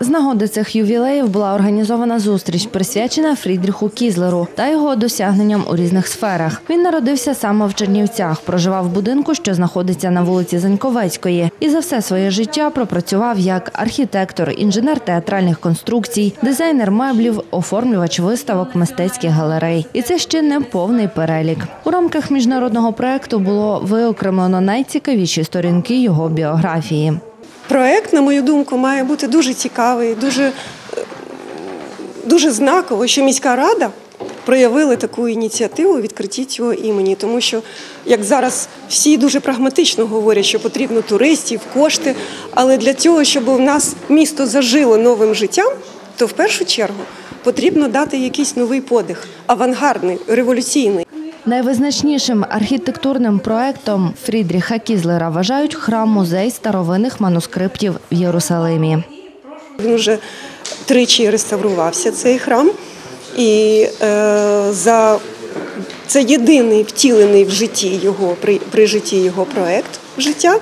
З нагоди цих ювілеїв була організована зустріч, присвячена Фрідріху Кізлеру та його досягненням у різних сферах. Він народився саме в Чернівцях, проживав в будинку, що знаходиться на вулиці Заньковецької, і за все своє життя пропрацював як архітектор, інженер театральних конструкцій, дизайнер меблів, оформлювач виставок, мистецьких галерей. І це ще не повний перелік. У рамках міжнародного проекту було виокремлено найцікавіші сторінки його біографії. Проект, на мою думку, має бути дуже цікавий, дуже, дуже знаково, що міська рада проявила таку ініціативу відкритті цього імені, тому що як зараз всі дуже прагматично говорять, що потрібно туристів, кошти, але для цього, щоб у нас місто зажило новим життям, то в першу чергу потрібно дати якийсь новий подих, авангардний, революційний. Найвизначнішим архітектурним проектом Фрідріха Кізлера вважають храм-музей старовинних манускриптів в Єрусалимі. Він вже тричі реставрувався цей храм, і е, за це єдиний втілений в житті його при, при житті його проект життя.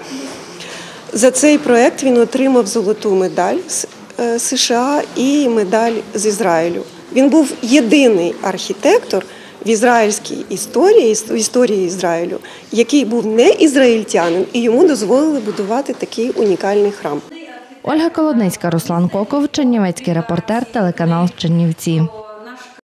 За цей проект він отримав золоту медаль з е, США і медаль з Ізраїлю. Він був єдиний архітектор в ізраїльській історії, історії Ізраїлю, який був не ізраїльтянин, і йому дозволили будувати такий унікальний храм. Ольга Колодницька, Руслан Коков, Чернівецький репортер, телеканал Чернівці.